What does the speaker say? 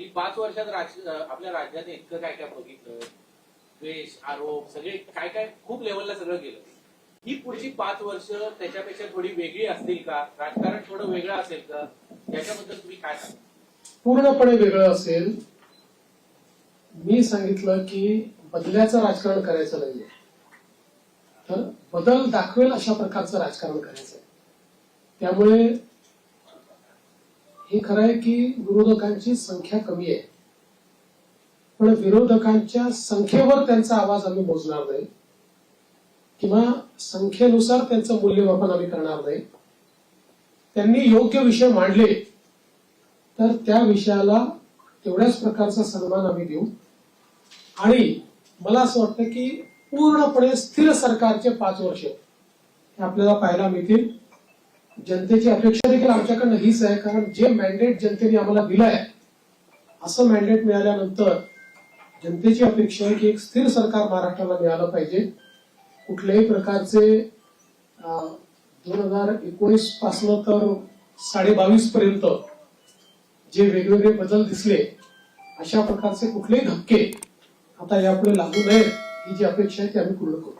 ही पाच वर्षात राज- आपल्या राज्याने इतकं काय काय बघितलं द्वेष आरोप सगळे काय काय खूप लेवलला सगळं गेलं ही पुढची पाच वर्ष त्याच्यापेक्षा थोडी वेगळी असतील का? राजकारण थोडं वेगळं असेल का? याच्याबद्दल तुम्ही काय पूर्णपणे वेगळं असेल. मी सांगितलं की बदल्याचं राजकारण करायचं नाहीये. तर बदल दाखवेल अशा प्रकारचं राजकारण करायचं आहे त्यामुळे हे खरं आहे की विरोधकांची संख्या कमी आहे. पण विरोधकांच्या संख्येवर त्यांचा आवाज आम्ही मोजणार नाही. किंवा संख्येनुसार त्यांचं मूल्यमापन आम्ही करणार नाही. त्यांनी योग्य विषय मांडले तर त्या विषयाला तेवढ्याच प्रकारचा सन्मान आम्ही देऊ. आणि मला असं वाटतं की पूर्णपणे स्थिर सरकारचे पाच वर्ष हे आपल्याला पाहायला मिळतील. जनतेची अपेक्षा देखील आमच्याकडनं हीच आहे कारण जे मॅन्डेट जनतेने आम्हाला दिलं आहे असं मॅन्डेट मिळाल्यानंतर जनतेची अपेक्षा आहे की एक स्थिर सरकार महाराष्ट्राला मिळालं पाहिजे. कुठल्याही प्रकारचे दोन हजार एकोणीस पासनं तर साडे बावीस पर्यंत जे वेगवेगळे बदल दिसले अशा प्रकारचे कुठलेही धक्के आता यापुढे लागू नयेत ही जी अपेक्षा आहे ती आम्ही पूर्ण करू.